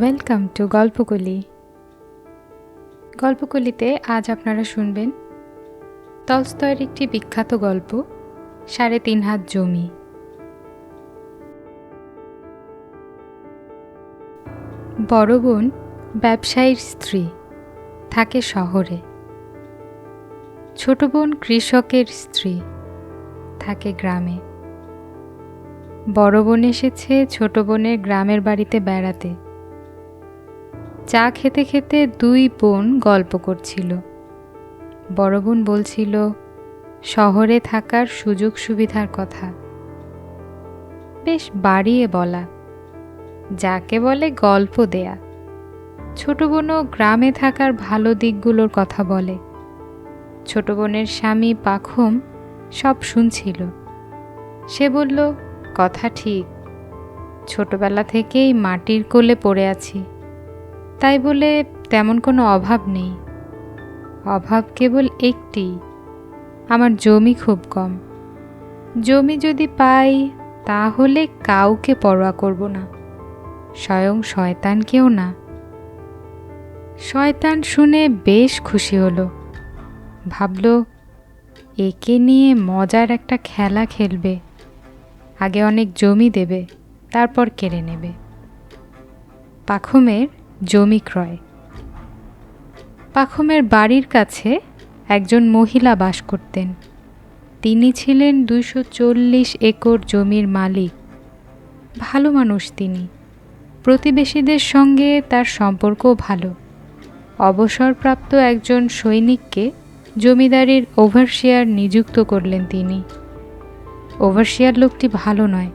Welcome to গল্পকলি গল্পকলিতে আজ আপনারা শুনবেন তলস্তয়ের একটি বিখ্যাত গল্প, সাড়ে তিন হাত জমি। বড় বোন ব্যবসায়ীর স্ত্রী থাকে শহরে। ছোট বোন কৃষকের স্ত্রী থাকে গ্রামে। বড় বোন এসেছে ছোট বোনের গ্রামের বাড়িতে বেড়াতে। চা খেতে খেতে দুই বোন গল্প করছিল। বড় বোন বলছিল, শহরে থাকার সুযোগ সুবিধার কথা। বেশ বাড়িয়ে বলা। যাকে বলে গল্প দেয়া। ছোট বোনও গ্রামে থাকার ভালো দিকগুলোর কথা বলে। ছোট বোনের স্বামী পাখম সব শুনছিল। সে বলল, কথা ঠিক। ছোটবেলা থেকেই মাটির কোলে পড়ে আছি। তাই বলে তেমন কোনো অভাব নেই। অভাব কেবল একটি, আমার জমি খুব কম। জমি যদি পাই, তাহলে কাউকে পরোয়া করব না, স্বয়ং শয়তানকেও না। শয়তান শুনে বেশ খুশি হলো, ভাবল, একে নিয়ে মজার একটা খেলা খেলবে, আগে অনেক জমি দেবে, তারপর কেড়ে নেবে। পাখমের জমি ক্রয়। পাখমের বাড়ির কাছে একজন মহিলা বাস করতেন। তিনি ছিলেন দুইশো চল্লিশ একর জমির মালিক। ভালো মানুষ তিনি। প্রতিবেশীদের সঙ্গে তার সম্পর্ক ভালো। অবসরপ্রাপ্ত একজন সৈনিককে জমিদারির ওভারশিয়ার নিযুক্ত করলেন তিনি। ওভারশিয়ার লোকটি ভালো নয়।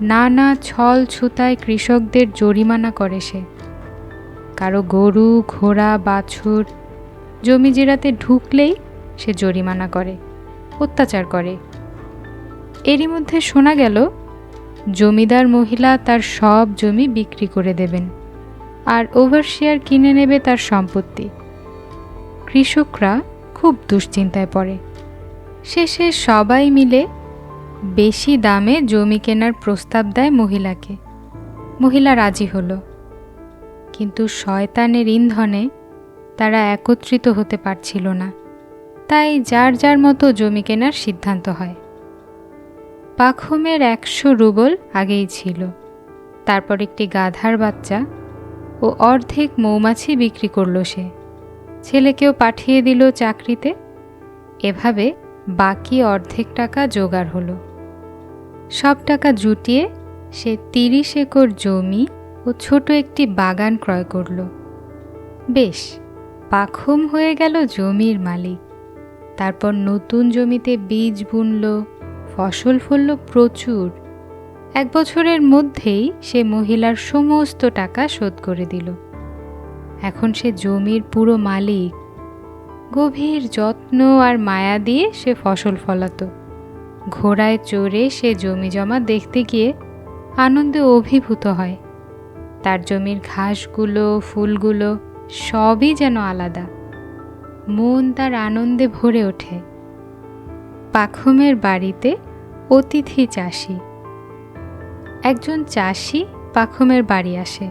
নানা ছল ছুতায় কৃষকদের জরিমানা করে সে। কারও গরু, ঘোড়া, বাছুর, জমি জেরাতে ঢুকলেই সে জরিমানা করে, অত্যাচার করে। এরই মধ্যে শোনা গেল, জমিদার মহিলা তার সব জমি বিক্রি করে দেবেন আর ওভারশিয়ার কিনে নেবে তার সম্পত্তি। কৃষকরা খুব দুশ্চিন্তায় পড়ে। শেষে সবাই মিলে বেশি দামে জমি কেনার প্রস্তাব দেয় মহিলাকে। মহিলা রাজি হলো। কিন্তু শয়তানের ইন্ধনে তারা একত্রিত হতে পারছিল না। তাই যার যার মতো জমি কেনার সিদ্ধান্ত হয়। পাখমের একশো রুবল আগেই ছিল। তারপর একটি গাধার বাচ্চা ও অর্ধেক মৌমাছি বিক্রি করল সে। ছেলেকেও পাঠিয়ে দিল চাকরিতে। এভাবে বাকি অর্ধেক টাকা জোগাড় হলো। সব টাকা জুটিয়ে সে তিরিশ একর জমি ও ছোট একটি বাগান ক্রয় করল। বেশ, পাখম হয়ে গেল জমির মালিক। তারপর নতুন জমিতে বীজ বুনল, ফসল ফলল প্রচুর। এক বছরের মধ্যেই সে মহিলার সমস্ত টাকা শোধ করে দিল। এখন সে জমির পুরো মালিক। গভীর যত্ন আর মায়া দিয়ে সে ফসল ফলাতো। ঘোড়ায় চড়ে সে জমি জমা দেখতে গিয়ে আনন্দে অভিভূত হয়। তার জমির ঘাসগুলো, ফুলগুলো সবই যেন আলাদা। মন তার আনন্দে ভরে ওঠে। পাখমের বাড়িতে অতিথি চাষি। একজন চাষি পাখমের বাড়ি আসে।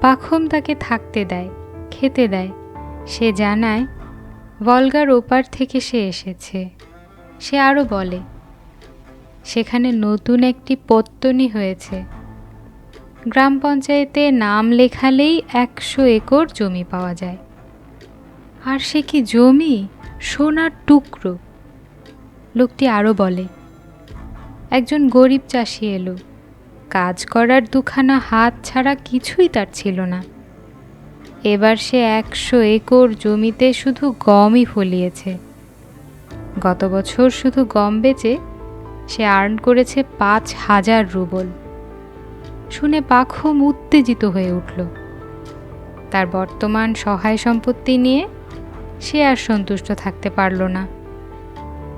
পাখম তাকে থাকতে দেয়, খেতে দেয়। সে জানায় ভলগার ওপার থেকে সে এসেছে। সে আরও বলে, সেখানে নতুন একটি পত্তনি হয়েছে। গ্রাম পঞ্চায়েতে নাম লেখালেই একশো একর জমি পাওয়া যায়। আর সে কি জমি? সোনার টুকরো। লোকটি আরও বলে, একজন গরিব চাষি এলো। কাজ করার দুখানা হাত ছাড়া কিছুই তার ছিল না। এবার সে একশো একর জমিতে শুধু গমই ফলিয়েছে। গত বছর শুধু গম বেচে সে আর্ন করেছে পাঁচ হাজার রুবল। শুনে পাখম উত্তেজিত হয়ে উঠল। তার বর্তমান সহায় সম্পত্তি নিয়ে সে আর সন্তুষ্ট থাকতে পারল না।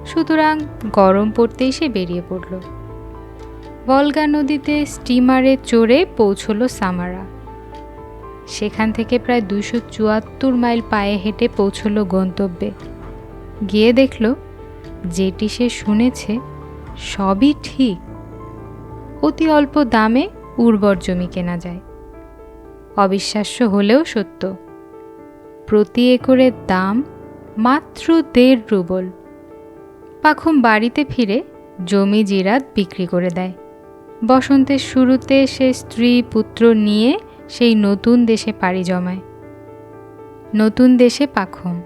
সুতরাং গরম পড়তেই সে বেরিয়ে পড়ল। বলগা নদীতে স্টিমারে চড়ে পৌঁছল সামারা। সেখান থেকে প্রায় দুশো চুয়াত্তর মাইল পায়ে হেঁটে পৌঁছল গন্তব্যে। গিয়ে দেখল, যেটি সে শুনেছে সবই ঠিক। অতি অল্প দামে উর্বর জমি কেনা যায়। অবিশ্বাস্য হলেও সত্য। প্রতি একরের দাম মাত্র দেড় রুবল। পাখম বাড়িতে ফিরে জমি জিরাত বিক্রি করে দেয়। বসন্তের শুরুতে সে স্ত্রী, পুত্র নিয়ে সেই নতুন দেশে পাড়ি জমায়। নতুন দেশে পাখম।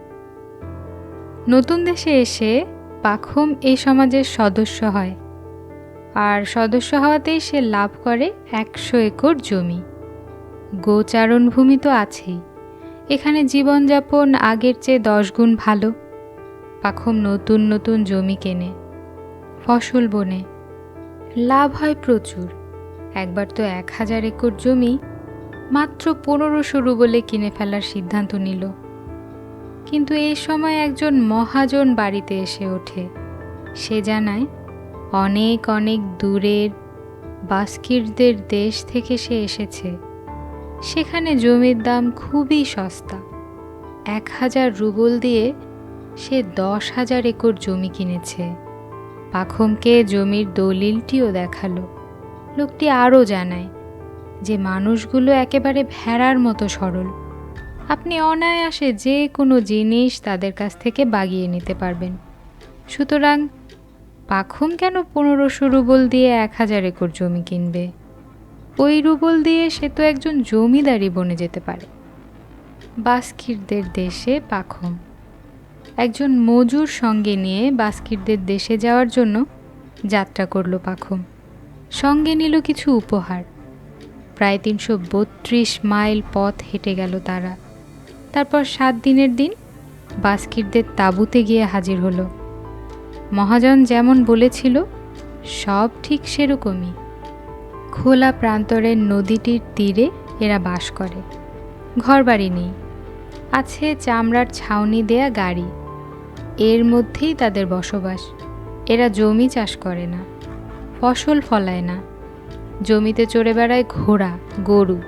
নতুন দেশে এসে পাখম এই সমাজের সদস্য হয়। আর সদস্য হওয়াতেই সে লাভ করে একশো একর জমি। গোচারণ ভূমি তো আছেই। এখানে জীবনযাপন আগের চেয়ে দশ গুণ ভালো। পাখম নতুন নতুন জমি কেনে, ফসল বনে। লাভ হয় প্রচুর। একবার তো এক হাজার একর জমি মাত্র পনেরোশো রুবলে কিনে ফেলার সিদ্ধান্ত নিল। কিন্তু এই সময় একজন মহাজন বাড়িতে এসে ওঠে। সে জানায় অনেক অনেক দূরের বাস্কিরদের দেশ থেকে সে এসেছে। সেখানে জমির দাম খুবই সস্তা। এক হাজার রুবল দিয়ে সে দশ হাজার একর জমি কিনেছে। পাখমকে জমির দলিলটিও দেখাল। লোকটি আরও জানায় যে মানুষগুলো একেবারে ভেড়ার মতো সরল। আপনি অনায়াসে যে কোনো জিনিস তাদের কাছ থেকে বাগিয়ে নিতে পারবেন। সুতরাং পাখম কেন পনেরোশো রুবল দিয়ে এক হাজার একর জমি কিনবে? ওই রুবল দিয়ে সে তো একজন জমিদারি বনে যেতে পারে। বাস্কিরদের দেশে পাখম। একজন মজুর সঙ্গে নিয়ে বাস্কিরদের দেশে যাওয়ার জন্য যাত্রা করল পাখম। সঙ্গে নিল কিছু উপহার। প্রায় তিনশো বত্রিশ মাইল পথ হেঁটে গেল তারা। তারপর সাত দিনের দিন বাস্কিরদের তাঁবুতে গিয়ে হাজির হলো। মহাজন যেমন বলেছিল, সব ঠিক সেরকমই। খোলা প্রান্তরের নদীটির তীরে এরা বাস করে। ঘরবাড়ি নেই। আছে চামড়ার ছাউনি দেয়া গাড়ি। এর মধ্যেই তাদের বসবাস। এরা জমি চাষ করে না। ফসল ফলায় না। জমিতে চড়ে বেড়ায় ঘোড়া, গরু,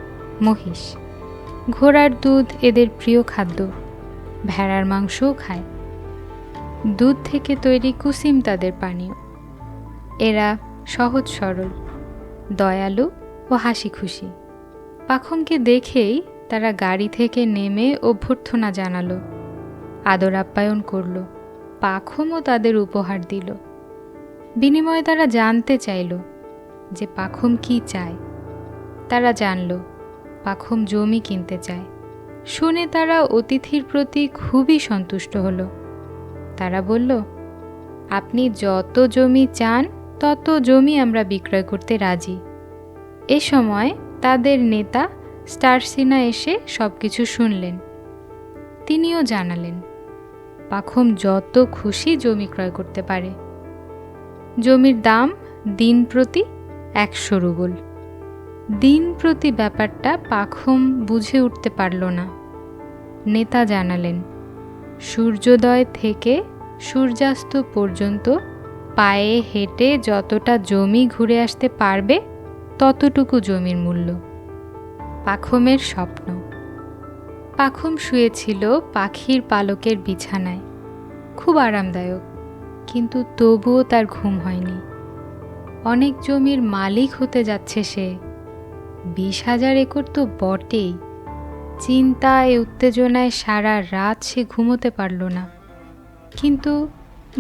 মহিষ। ঘোড়ার দুধ এদের প্রিয় খাদ্য। ভেড়ার মাংসও খায়। দুধ থেকে তৈরি কুসিম তাদের পানীয়। এরা সহজ সরল, দয়ালু ও হাসি খুশি পাখমকে দেখেই তারা গাড়ি থেকে নেমে অভ্যর্থনা জানালো, আদর আপ্যায়ন করল, পাখমও তাদের উপহার দিল। বিনিময়ে তারা জানতে চাইল যে পাখম কি চায়। তারা জানল পাখম জমি কিনতে চায়। শুনে তারা অতিথির প্রতি খুবই সন্তুষ্ট হলো। তারা বলল, আপনি যত জমি চান, তত জমি আমরা বিক্রয় করতে রাজি। এ সময় তাদের নেতা স্টারসিনা এসে সব কিছু শুনলেন। তিনিও জানালেন, পাখম যত খুশি জমি ক্রয় করতে পারে। জমির দাম দিন প্রতি একশো রুবল। দিন প্রতি ব্যাপারটা পাখম বুঝে উঠতে পারল না। নেতা জানালেন সূর্যোদয় থেকে সূর্যাস্ত পর্যন্ত পায়ে হেঁটে যতটা জমি ঘুরে আসতে পারবে, ততটুকু জমির মূল্য। পাখমের স্বপ্ন। পাখম শুয়েছিল পাখির পালকের বিছানায়। খুব আরামদায়ক, কিন্তু তবুও তার ঘুম হয়নি। অনেক জমির মালিক হতে যাচ্ছে সে। বিশ হাজার একর তো বটেই। চিন্তায় উত্তেজনায় সারা রাত সে ঘুমোতে পারল না। কিন্তু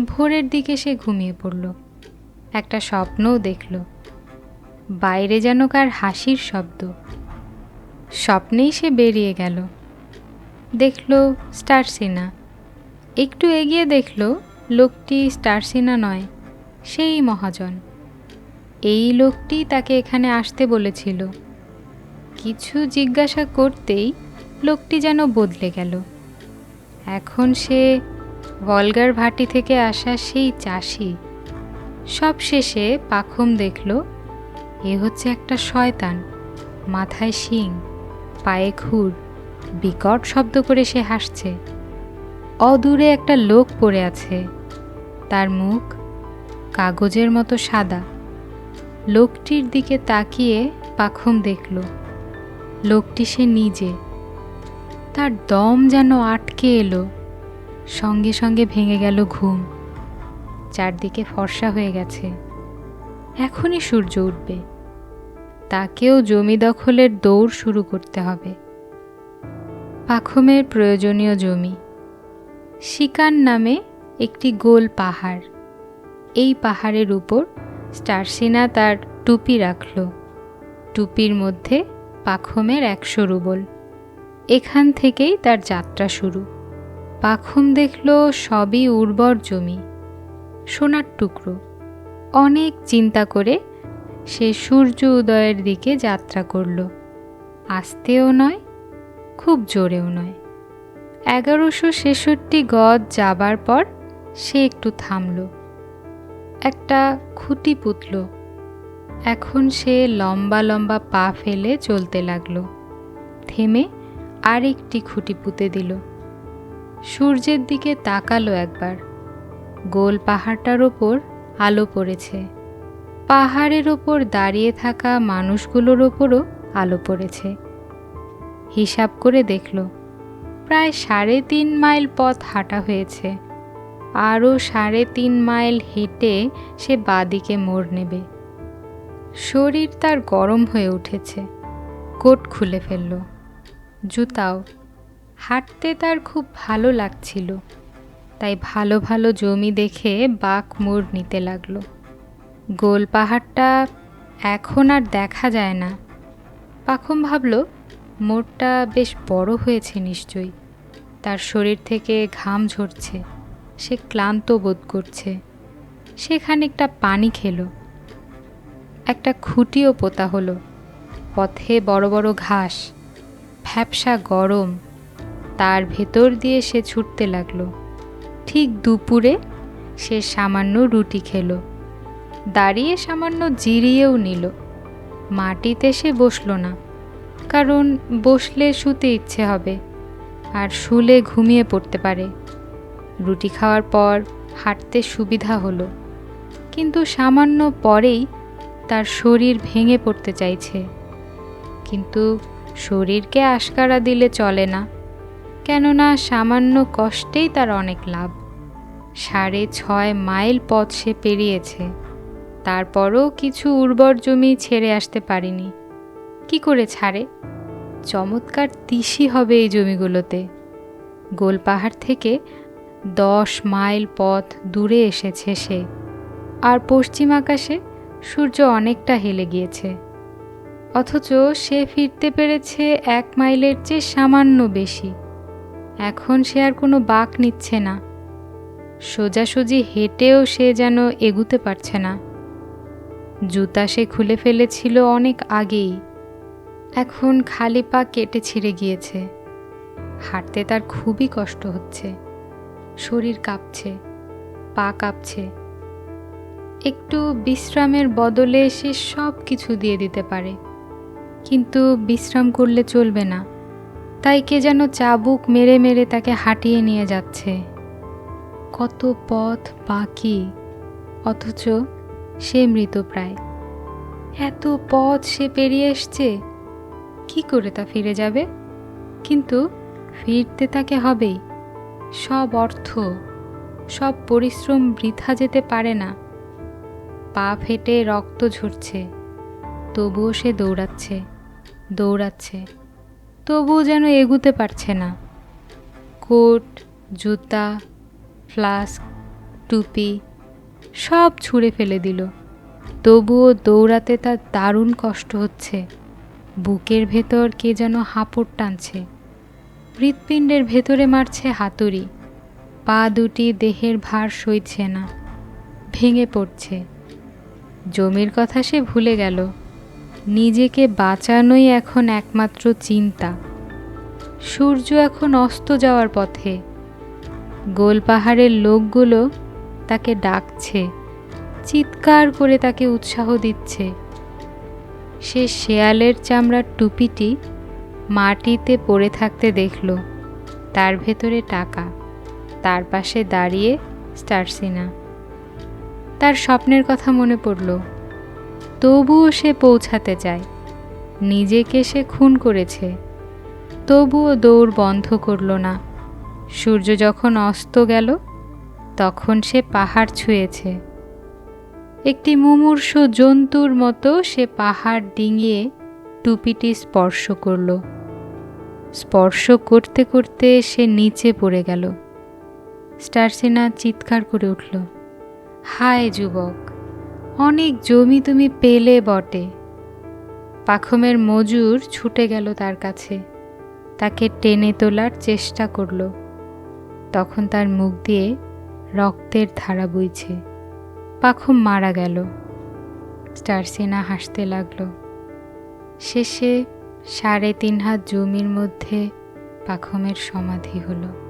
ভোরের দিকে সে ঘুমিয়ে পড়ল। একটা স্বপ্নও দেখল। বাইরে যেন কার হাসির শব্দ। স্বপ্নেই সে বেরিয়ে গেল। দেখল স্টারসিনা একটু এগিয়ে দেখল লোকটি স্টারসিনা নয়, সেই মহাজন। এই লোকটি তাকে এখানে আসতে বলেছিল। কিছু জিজ্ঞাসা করতেই লোকটি যেন বদলে গেল। এখন সে বলগার ভাটি থেকে আসা সেই চাষি। সব শেষে পাখম দেখল, এ হচ্ছে একটা শয়তান, মাথায় শিং, পায়ে খুর, বিকট শব্দ করে সে হাসছে। অদূরে একটা লোক পড়ে আছে, তার মুখ কাগজের মতো সাদা। লোকটির দিকে তাকিয়ে পাখম দেখল, লোকটি সে নিজে। তার দম যেন আটকে এলো। সঙ্গে সঙ্গে ভেঙে গেল ঘুম। চারদিকে ফর্সা হয়ে গেছে। এখনই সূর্য উঠবে। তাকেও জমি দখলের দৌড় শুরু করতে হবে। পাখমের প্রয়োজনীয় জমি। শিকার নামে একটি গোল পাহাড়। এই পাহাড়ের উপর স্টারসিনা তার টুপি রাখল। টুপির মধ্যে পাখমের একশো রুবল। এখান থেকেই তার যাত্রা শুরু। পাখম দেখল সবই উর্বর জমি, সোনার টুকরো। অনেক চিন্তা করে সে সূর্য উদয়ের দিকে যাত্রা করল। আস্তেও নয়, খুব জোরেও নয়। এগারোশো ছেষট্টি গজ যাবার পর সে একটু থামল। একটা খুঁটি পুতল। এখন সে লম্বা লম্বা পা ফেলে চলতে লাগল। থেমে আরেকটি খুঁটি পুঁতে দিল। সূর্যের দিকে তাকালো একবার। গোল পাহাড়টার ওপর আলো পড়েছে। পাহাড়ের ওপর দাঁড়িয়ে থাকা মানুষগুলোর ওপরও আলো পড়েছে। হিসাব করে দেখল, প্রায় সাড়ে তিন মাইল পথ হাঁটা হয়েছে। আরও সাড়ে তিন মাইল হেঁটে সে বাদিকে মোড় নেবে। শরীর তার গরম হয়ে উঠেছে। কোট খুলে ফেলল। জুতাও। হাঁটতে তার খুব ভালো লাগছিল। তাই ভালো ভালো জমি দেখে বাঁক মোড় নিতে লাগল। গোল পাহাড়টা এখন আর দেখা যায় না। পাখম ভাবল, মোড়টা বেশ বড় হয়েছে নিশ্চয়ই। তার শরীর থেকে ঘাম ঝরছে। সে ক্লান্ত বোধ করছে। সেখানে একটা পানি খেলো। একটা খুঁটিও পোতা হলো। পথে বড় বড় ঘাস। ভ্যাপসা গরম, তার ভেতর দিয়ে সে ছুটতে লাগল। ঠিক দুপুরে সে সামান্য রুটি খেল, দাঁড়িয়ে সামান্য জিরিয়েও নিল। মাটিতে সে বসল না, কারণ বসলে শুতে ইচ্ছে হবে আর শুলে ঘুমিয়ে পড়তে পারে। রুটি খাওয়ার পর হাঁটতে সুবিধা হলো, কিন্তু সামান্য পরেই তার শরীর ভেঙে পড়তে চাইছে। কিন্তু শরীরকে আশকারা দিলে চলে না, কেননা সামান্য কষ্টেই তার অনেক লাভ। সাড়ে ছয় মাইল পথ সে পেরিয়েছে, তারপরও কিছু উর্বর জমি ছেড়ে আসতে পারিনি। কি করে ছাড়ে? চমৎকার তিসি হবে এই জমিগুলোতে। গোল পাহাড় থেকে দশ মাইল পথ দূরে এসেছে সে। আর পশ্চিম আকাশে সূর্য অনেকটা হেলে গিয়েছে। অথচ সে ফিরতে পেরেছে এক মাইলের চেয়ে সামান্য বেশি। এখন সে আর কোনো বাঁক নিচ্ছে না। সোজাসুজি হেঁটেও সে যেন এগুতে পারছে না। জুতা সে খুলে ফেলেছিল অনেক আগেই। এখন খালি পা কেটে ছিঁড়ে গিয়েছে। হাঁটতে তার খুবই কষ্ট হচ্ছে। শরীর কাঁপছে, পা কাঁপছে। একটু বিশ্রামের বদলে সে সব কিছু দিয়ে দিতে পারে। কিন্তু বিশ্রাম করলে চলবে না। তাই কে যেন চাবুক মেরে মেরে তাকে হাঁটিয়ে নিয়ে যাচ্ছে। কত পথ বাকি, অথচ সে মৃতপ্রায় এত পথ সে পেরিয়ে এসছে, কি করে তা ফিরে যাবে? কিন্তু ফিরতে তাকে হবেই। সব অর্থ, সব পরিশ্রম বৃথা যেতে পারে না। পা ফেটে রক্ত ঝরছে, তবুও সে দৌড়াচ্ছে। দৌড়াচ্ছে। তবুও যেন এগুতে পারছে না। কোট, জুতা, ফ্লাস্ক, টুপি সব ছুঁড়ে ফেলে দিল। তবুও দৌড়াতে তার দারুণ কষ্ট হচ্ছে। বুকের ভেতর কে যেন হাঁপড় টানছে। হৃৎপিণ্ডের ভেতরে মারছে হাতুড়ি। পা দুটি দেহের ভার সইছে না, ভেঙে পড়ছে। জমির কথা সে ভুলে গেল। নিজেকে বাঁচানোই এখন একমাত্র চিন্তা। সূর্য এখন অস্ত যাওয়ার পথে। গোল পাহাড়ের লোকগুলো তাকে ডাকছে, চিৎকার করে তাকে উৎসাহ দিচ্ছে। সে শেয়ালের চামড়ার টুপিটি মাটিতে পড়ে থাকতে দেখল, তার ভেতরে টাকা, তার পাশে দাঁড়িয়ে স্টারসিনা। তার স্বপ্নের কথা মনে পড়ল। তবুও সে পৌঁছাতে চায়। নিজেকে সে খুন করেছে। তবুও দৌড় বন্ধ করল না। সূর্য যখন অস্ত গেল, তখন সে পাহাড় ছুঁয়েছে। একটি মুমূর্ষ জন্তুর মতো সে পাহাড় ডিঙিয়ে টুপিটি স্পর্শ করল। স্পর্শ করতে করতে সে নিচে পড়ে গেল। স্টারসেনা চিৎকার করে উঠল, হায় যুবক! অনেক জমি তুমি পেলে বটে। পাখমের মজুর ছুটে গেল তার কাছে। তাকে টেনে তোলার চেষ্টা করল। তখন তার মুখ দিয়ে রক্তের ধারা বইছে। পাখম মারা গেল। স্টারসেনা হাসতে লাগল। শেষে সাড়ে তিন হাত জমির মধ্যে পাখমের সমাধি হলো।